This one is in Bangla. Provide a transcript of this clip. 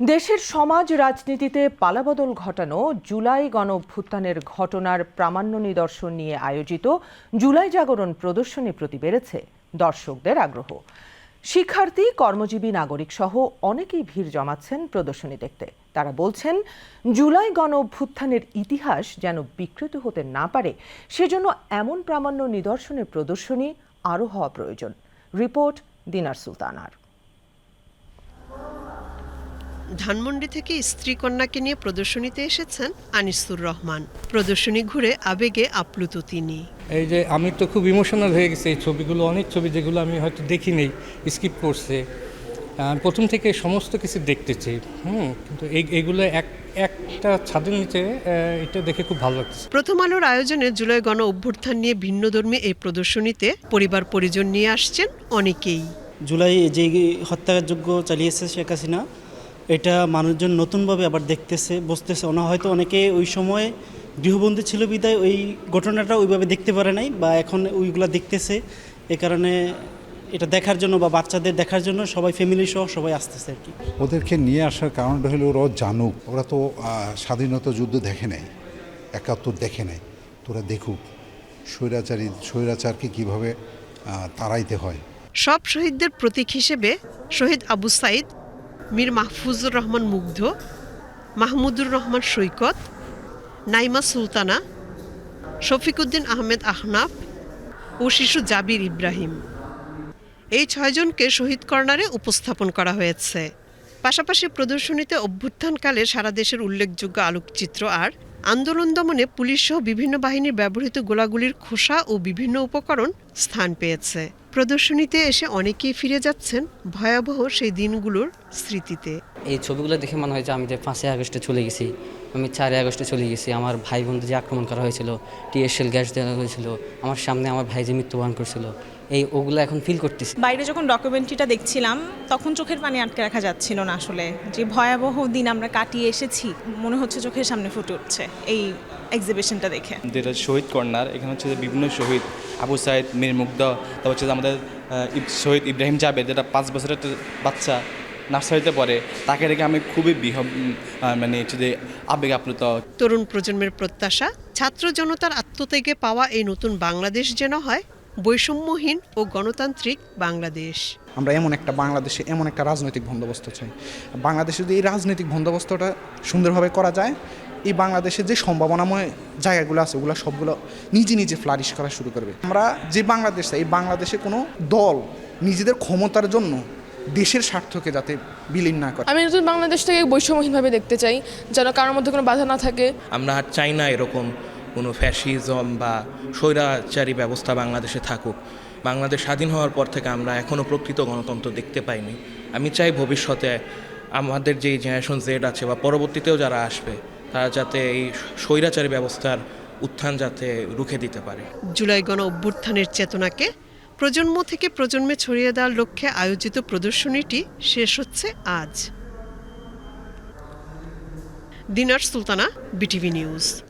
দেশের সমাজ রাজনীতিতে পালাবদল ঘটানো জুলাই গণ অভ্যুত্থানের ঘটনার প্রামাণ্য নিদর্শন নিয়ে আয়োজিত জুলাই জাগরণ প্রদর্শনী প্রতি বেড়েছে দর্শকদের আগ্রহ। শিক্ষার্থী, কর্মজীবী, নাগরিক সহ অনেকেই ভিড় জমাচ্ছেন প্রদর্শনী দেখতে। তারা বলছেন, জুলাই গণ অভ্যুত্থানের ইতিহাস যেন বিকৃত হতে না পারে, সেজন্য এমন প্রামাণ্য নিদর্শনের প্রদর্শনী আরও হওয়া প্রয়োজন। রিপোর্ট দিনার সুলতানার। ধানমন্ডি থেকে স্ত্রী কন্যাকে নিয়ে প্রদর্শনীতে এসেছেন আনিসুর রহমান। প্রদর্শনী ঘুরে আবেগে আপ্লুত তিনি। এই যে আমি তো খুব ইমোশনাল হয়ে গেছি এই ছবিগুলো অনেক ছবি যেগুলো আমি হয়তো দেখি নেই স্কিপ করছে প্রথম থেকে সমস্ত কিছু দেখতেছি হুম কিন্তু এই এগুলো এক একটা ছাদের নিচে এটা দেখে খুব ভালো লাগছে প্রথম আলোর আয়োজনে জুলাই গণ অভ্যুত্থান নিয়ে ভিন্নধর্মী এই প্রদর্শনীতে পরিবার পরিজন নিয়ে আসছেন অনেকেই। জুলাই যে হত্যাযোগ্য চালিয়েছে শেখ হাসিনা এটা মানুষজন নতুনভাবে আবার দেখতেছে বসতেছে ওনা হয়তো অনেকে ওই সময়ে গৃহবন্দী ছিল বিদায় ওই ঘটনাটা ওইভাবে দেখতে পারে নাই বা এখন ওইগুলা দেখতেছে। এ কারণে এটা দেখার জন্য বা বাচ্চাদের দেখার জন্য সবাই ফ্যামিলি সহ সবাই আসতেছে আর কি। ওদেরকে নিয়ে আসার কারণটা হলো ওরা জানুক। ওরা তো স্বাধীনতা যুদ্ধ দেখে নেয় একাত্তর দেখে নেয় তোরা দেখুক স্বৈরাচারী স্বৈরাচারকে কীভাবে তাড়াইতে হয়। সব শহীদদের প্রতীক হিসেবে শহীদ আবু সাইদ মীর মাহফুজুর রহমান মুগ্ধ, মাহমুদুর রহমান সৈকত, নাইমা সুলতানা, শফিকুদ্দিন আহমেদ আহনাফ ও শিশু জাবির ইব্রাহিম। এই ছয়জনকে শহীদ কর্নারে উপস্থাপন করা হয়েছে। পাশাপাশি প্রদর্শনীতে অভ্যুত্থানকালে সারা দেশের উল্লেখযোগ্য আলোকচিত্র আর আন্দোলন দমনে পুলিশসহ বিভিন্ন বাহিনীর ব্যবহৃত গোলাগুলির খোসা ও বিভিন্ন উপকরণ স্থান পেয়েছে। প্রদর্শনীতে এসে অনেকেই ফিরে যাচ্ছেন ভয়াবহ সেই দিনগুলোর স্মৃতিতে। এই ছবিগুলো দেখে মনে হয় যে আমি যে পাঁচই আগস্টে চলে গেছি আমি চারই আগস্টে চলে গেছি আমার ভাই বোনদের যে আক্রমণ করা হয়েছিল টিএসএল গ্যাস দেওয়া হয়েছিল আমার সামনে আমার ভাই যে মৃত্যুবরণ করছিল এই ওগুলো এখন ফিল করতেছি। বাইরে যখন ডকুমেন্টারিটা দেখছিলাম তখন চোখের পানি আটকে রাখা যাচ্ছিল না আসলে। যে ভয়াবহ দিন আমরা কাটিয়ে এসেছি মনে হচ্ছে চোখের সামনে ফুটে উঠছে এই এক্সিবিশনটা দেখে। যেটা শহীদ কর্নার এখানে হচ্ছে যে বিভিন্ন শহীদ আবু সাইদ মীর মুগ্ধ তারপর হচ্ছে যে আমাদের ইব- শহীদ ইব্রাহিম জাবেদ যেটা পাঁচ বছরের বাচ্চা নার্সারিতে পড়ে তাকে রেখে আমি খুবই বিহ মানে হচ্ছে যে আবেগ আপ্লুত। তরুণ প্রজন্মের প্রত্যাশা ছাত্র জনতার আত্মত্যাগে পাওয়া এই নতুন বাংলাদেশ যেন হয় বৈষম্যহীন ও গণতান্ত্রিক বাংলাদেশ। আমরা এমন একটা বাংলাদেশে এমন একটা রাজনৈতিক বন্দোবস্ত চাই। বাংলাদেশে যদি এই রাজনৈতিক বন্দোবস্তটা সুন্দরভাবে করা যায় এই বাংলাদেশে যে সম্ভাবনাময় জায়গাগুলো আছে ওগুলো সবগুলো নিজে নিজে ফ্লারিশ করা শুরু করবে। আমরা যে বাংলাদেশ চাই এই বাংলাদেশে কোনো দল নিজেদের ক্ষমতার জন্য দেশের স্বার্থকে যাতে বিলীন না করে। আমি নতুন বাংলাদেশটাকে বৈষম্যহীনভাবে দেখতে চাই যেন কারোর মধ্যে কোনো বাধা না থাকে। আমরা আর চাই না এরকম কোনো ফ্যাসিজম বা স্বৈরাচারী ব্যবস্থা বাংলাদেশে থাকুক। বাংলাদেশ স্বাধীন হওয়ার পর থেকে আমরা এখনও প্রকৃত গণতন্ত্র দেখতে পাইনি। আমি চাই ভবিষ্যতে আমাদের যেই জেনারেশন জেড আছে বা পরবর্তীতেও যারা আসবে তারা যাতে এই স্বৈরাচারী ব্যবস্থার উত্থান যাতে রুখে দিতে পারে। জুলাই গণ অভ্যুত্থানের চেতনাকে প্রজন্ম থেকে প্রজন্মে ছড়িয়ে দেওয়ার লক্ষ্যে আয়োজিত প্রদর্শনীটি শেষ হচ্ছে আজ। Dinar Sultana, BTV news.